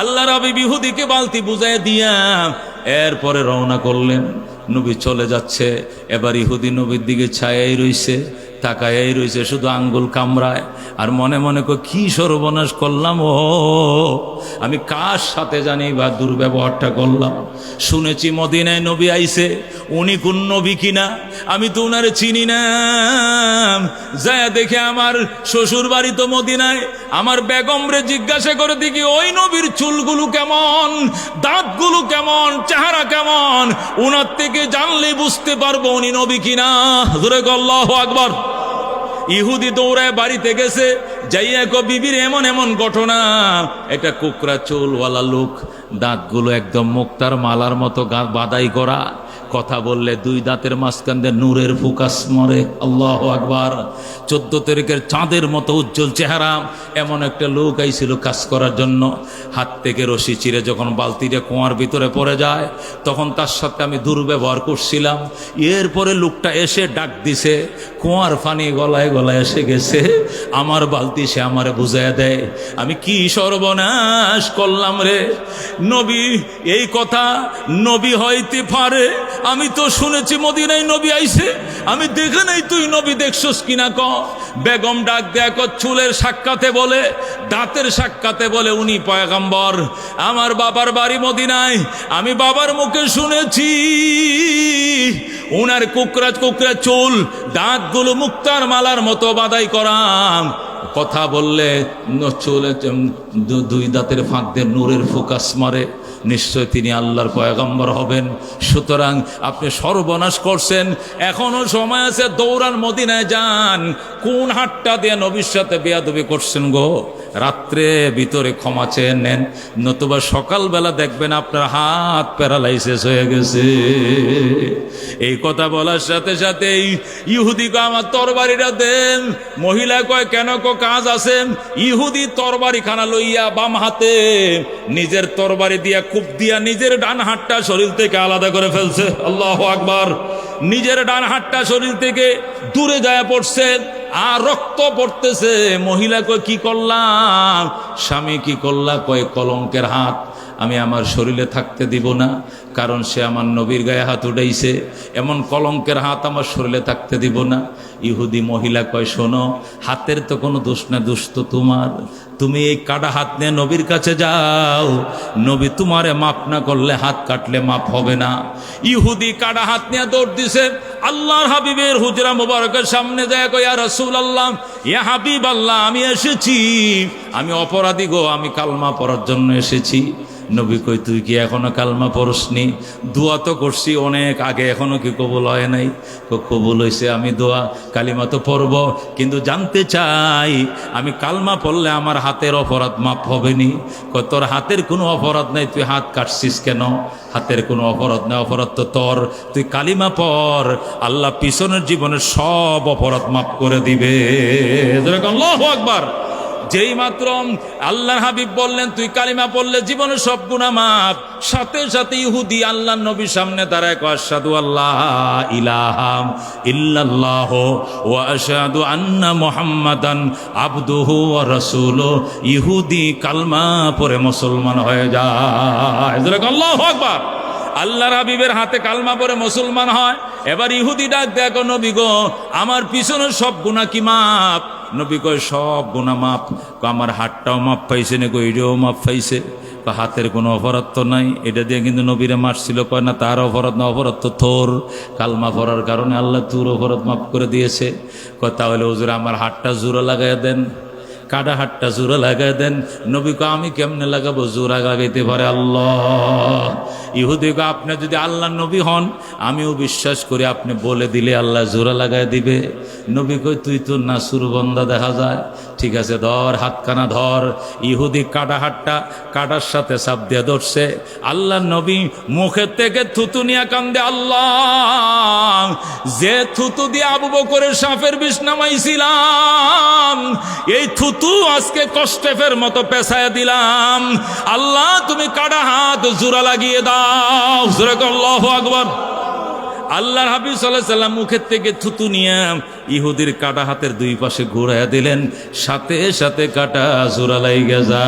আল্লাহ রবি বিহুদিকে বালতি বুঝাই দিয়া এরপরে রওনা করলেন। নবী চলে যাচ্ছে। এবার ইহুদি নবীর দিকে ছায়াই রইছে, তাকায়াই রইছে, শুধু আঙ্গুল কামড়ায়। আর মনে মনে কো কি সর্বনাশ করলাম ও, আমি কার সাথে জানি বা দুর্ব্যবহারটা করলাম? শুনেছি মদিনায় নবী আইছে উনি কোন নবী কিনা? আমি তো উনারে চিনি না। যায় দেখে আমার শ্বশুর বাড়ি তো মদিনায়। আমার বেগমরে জিজ্ঞাসা করে দেখি, ওই নবীর চুলগুলো কেমন? দাঁতগুলো কেমন? চেহারা কেমন? উনার থেকে জানলে বুঝতে পারব উনি নবী কিনা। ধরে গল্লাহ আকবর। ইহুদি দৌড়ায় বাড়িতে গেছে। বিবির এমন এমন ঘটনা। একটা কুকরা চুলওয়ালা দাঁতগুলো একদম মালার মতো করা। কথা বললে দুই দাঁতের মাঝখান দিয়ে নূরের ফুকাস মরে। আল্লাহ আকবার। চোদ্দ তারিখের চাঁদের মতো উজ্জ্বল চেহারা। এমন একটা লোক আইছিল কাজ করার জন্য। হাত থেকে রশি চিরে যখন বালতিটা কুয়ার ভিতরে পড়ে যায়, তখন তার সাথে আমি দুর্ব্যবহার করছিলাম। এরপরে লোকটা এসে ডাক দিছে, কুয়ার পানি গলায় গলায় এসে গেছে। আমার বালতি সে আমারে বুঝাইয়া দেয়, আমি কি সর্বনাশ করলাম রে? নবী, এই কথা নবী হইতে পারে? আমি তো শুনেছি মদিনায় নবী আইছে। আমি দেখে নাই তুই নবী দেখছস কিনা ক? বেগম ডাক দেখ চুলের সাক্ষাতে বলে, দাঁতের সাক্ষাতে বলে, উনি পয়গম্বর, আমার বাবার বাড়ি মদিনায়। আমি বাবার মুখে শুনেছি। উনার কুকরা কুকরা চুল, দাঁতগুলো মুক্তার মালার মতো বাদাই করাম। কথা বললে চুলে দুই দাঁতের ফাঁক দিয়ে নূরের ফোকাস মারে। নিশ্চয় তিনি আল্লাহর পয়গম্বর হবেন। সুতরাং আপনি সর্বনাশ করছেন। এখনও সময় আছে দৌড়ান মদিনায় যান। কোন হাটটা দিয়ে নবীর সাথে বেয়াদবি করছেন গো? রাত্রে ভিতরে ক্ষমা চেয়ে নেন। নতুবা সকালবেলা দেখবেন আপনার হাত প্যারালাইসিস হয়ে গেছে। এই কথা বলার সাথে সাথে ইহুদি কয়, আমার তরবারিটা দেন। মহিলা কয়, কেন কো কাজ আছে? ইহুদি তরবারি খানা লইয়া বাম হাতে নিজের তরবারি দিয়া খুব দিয়া নিজের ডান হাতটা শরীর থেকে আলাদা করে ফেলছে। আল্লাহ আকবার। নিজের ডান হাতটা শরীর থেকে দূরে যায় পড়ছে। আর রক্ত পড়তেছে। মহিলা কয়, কি করলাম? স্বামী কি করলা? কয়, কলঙ্কের হাত আমি আমার শরীরে থাকতে দিব না, কারণ সে আমার নবীর গায়ে হাত উঠাইছে। এমন কলঙ্কের হাত আমার শরীরে থাকতে দিব না। ইহুদি মহিলা কয়, শোনো, হাতের তো কোনো দোষ না, দোষ তো তোমার। তুমি এই কাটা হাত নিয়ে নবীর কাছে যাও। নবী তোমারে মাপ না করলে হাত কাটলে মাপ হবে না। ইহুদি কাটা হাত নিয়ে দৌড় দিছে। আল্লাহর হাবিবের হুজরা মুবারকের সামনে যায়, কয়া রসুল আল্লাহ ইয়া আল্লাহ আমি এসেছি। আমি অপরাধী গো আমি কালমা পড়ার জন্য এসেছি। নবী কই, তুই কি এখনও কালমা পড়সনি? দোয়া তো করছি অনেক, আগে এখনও কি কবুল হয় নাই? কবুল হয়েছে আমি দোয়া, কালিমা তো পড়ব, কিন্তু জানতে চাই, আমি কালমা পড়লে আমার হাতের অপরাধ মাপ হবে নি তোর হাতের কোনো অপরাধ নাই, তুই হাত কাটছিস কেন? হাতের কোনো অপরাধ নাই, অপরাধ তো তোর, তুই কালিমা পর আল্লাহ পিছনের জীবনের সব অপরাধ মাপ করে দিবে। আকবার! যেই মাত্র আল্লাহর হাবিব বললেন, তুই কালিমা পড়লে জীবনের সব গুণা মাপ সাথে সাথে ইহুদি আল্লাহ নবীর সামনে দাঁড়ায় আসাদু আল্লাহ ইলাহাম ইল্লাল্লাহ ও আসাদু আন্না মোহাম্মদান আবদুহু রসুল। ইহুদি কালমা পরে মুসলমান হয়ে যায়। আল্লাহ আকবার! আল্লাহর হাবিবের হাতে কালমা পরে মুসলমান হয়। এবার ইহুদি ডাক দেখো নবী গো, আমার পিছনের সব গুণা কি মাপ নবী কয়, সব গোনা মাপ আমার হাতটাও মাপ পাইছে না এটাও মাপ পাইছে। বা হাতের কোনো অপরাধ তো নাই। এটা দিয়ে কিন্তু নবীরা মারছিল, কয়, না, তার অপরাধ না, অপরাধ তো তোর। কালমা পড়ার কারণে আল্লাহ তোর অপরাধ মাফ করে দিয়েছে। কয়, তাহলে ওজুরা আমার হাতটা জোরা লাগাইয়া দেন। কাটা হাটটা জোড়া লাগাই দেন। নবী কো আমি কেমনে লাগাবো? জোড়া লাগাইতে পারে আল্লাহ। ইহুদি কো আপনি যদি আল্লাহ নবী হন, আমিও বিশ্বাস করি আপনি বলে দিলে আল্লাহ জোড়া লাগাই দিবে। নবী কই তুই তো না সুরবন্দা দেখা যায়। ঠিক আছে, ধর, হাতখানা ধর। ইহুদি কাটা হাটটা কাটার সাথে সাপ দিয়ে ধরছে। আল্লাহ নবী মুখের থেকে থুতু নিয়ে কান্দে, আল্লাহ, যে থুতু দিয়ে আবু বকরের সাপের বিষ নামাইছিলাম, এই থুতু আজকে কষ্টেফের মতো পেছায় দিলাম। আল্লাহ, তুমি কাটা হাত জোড়া লাগিয়ে দাও। জোরে আল্লাহ আকবর। আল্লাহ হাবিব সাল্লাহ সাল্লাম মুখের থেকে থুতু নিয়ে ইহুদির কাটা হাতের দুই পাশে ঘুরাইয়া দিলেন। সাথে সাথে কাটা জোড়া লাগিয়ে যা